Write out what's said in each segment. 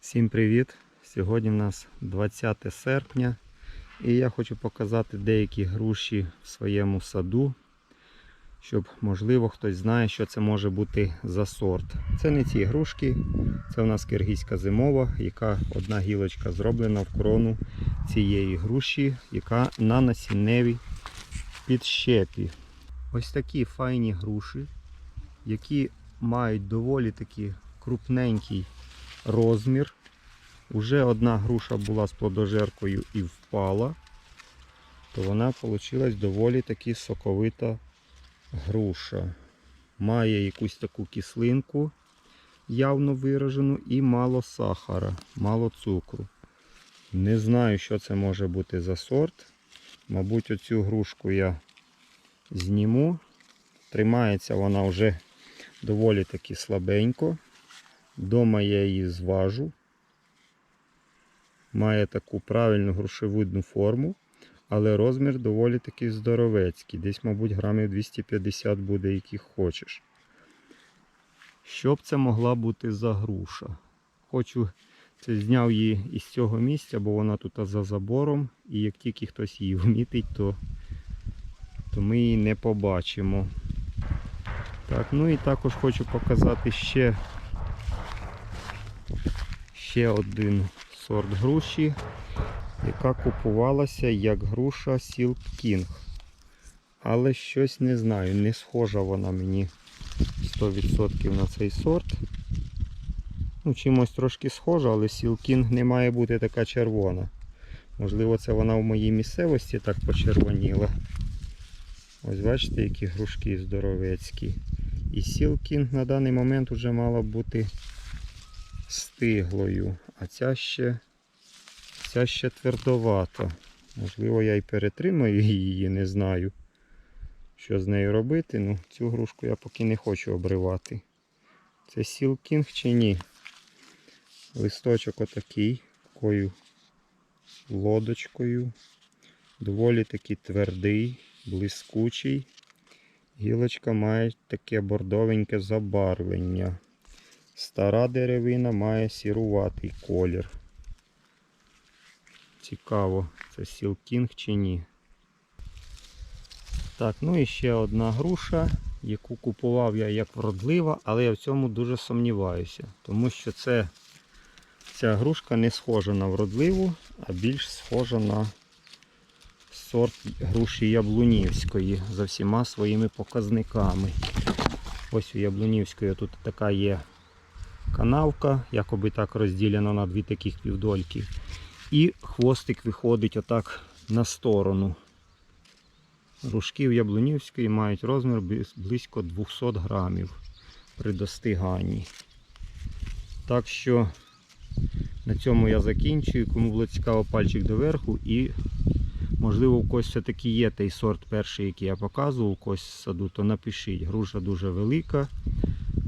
Всім привіт! Сьогодні в нас 20 серпня і я хочу показати деякі груші в своєму саду, щоб можливо хтось знає, що це може бути за сорт. Це не ці грушки, це у нас киргизька зимова, яка одна гілочка зроблена в крону цієї груші, яка на насінневій підщепі. Ось такі файні груші, які мають доволі таки крупненький розмір. Уже одна груша була з плодожеркою і впала, то вона вийшла доволі таки соковита груша. Має якусь таку кислинку явно виражену і мало сахара, мало цукру. Не знаю, що це може бути за сорт. Мабуть, оцю грушку я зніму. Тримається вона вже доволі таки слабенько. Дома я її зважу. Має таку правильну грушевидну форму, але розмір доволі таки здоровецький. Десь, мабуть, грамів 250 буде, яких хочеш. Що б це могла бути за груша? Хочу, це зняв її із цього місця, бо вона тут за забором. І як тільки хтось її вмітить, то, то ми її не побачимо. Так, ну і також хочу показати ще, ще один сорт груші, яка купувалася як груша Silk King. Але щось не знаю, не схожа вона мені 100% на цей сорт. Ну, чимось трошки схожа, але Silk King не має бути така червона. Можливо, це вона в моїй місцевості так почервоніла. Ось бачите, які грушки здоровецькі. І Сілкінг на даний момент вже мала бути стиглою, а ця ще, ця ще твердовата. Можливо, я й перетримаю її, не знаю, що з нею робити. Ну, цю грушку я поки не хочу обривати. Це Сілкінг чи ні? Листочок отакий, такою лодочкою. Доволі таки твердий, блискучий. Гілочка має таке бордовеньке забарвлення. Стара деревина має сіруватий колір. Цікаво, це сілкінг чи ні. Так, ну і ще одна груша, яку купував я як вродлива, але я в цьому дуже сумніваюся. Тому що це, ця грушка не схожа на вродливу, а більш схожа на сорт груші Яблунівської за всіма своїми показниками. Ось у Яблунівської тут така є канавка, якоби так розділена на дві таких півдольки. І хвостик виходить отак на сторону. Грушки в Яблунівської мають розмір близько 200 грамів при достиганні. Так що на цьому я закінчую. Кому було цікаво пальчик доверху і Можливо, у когось все-таки є той сорт перший, який я показував, у когось в саду, то напишіть. Груша дуже велика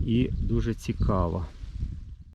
і дуже цікава.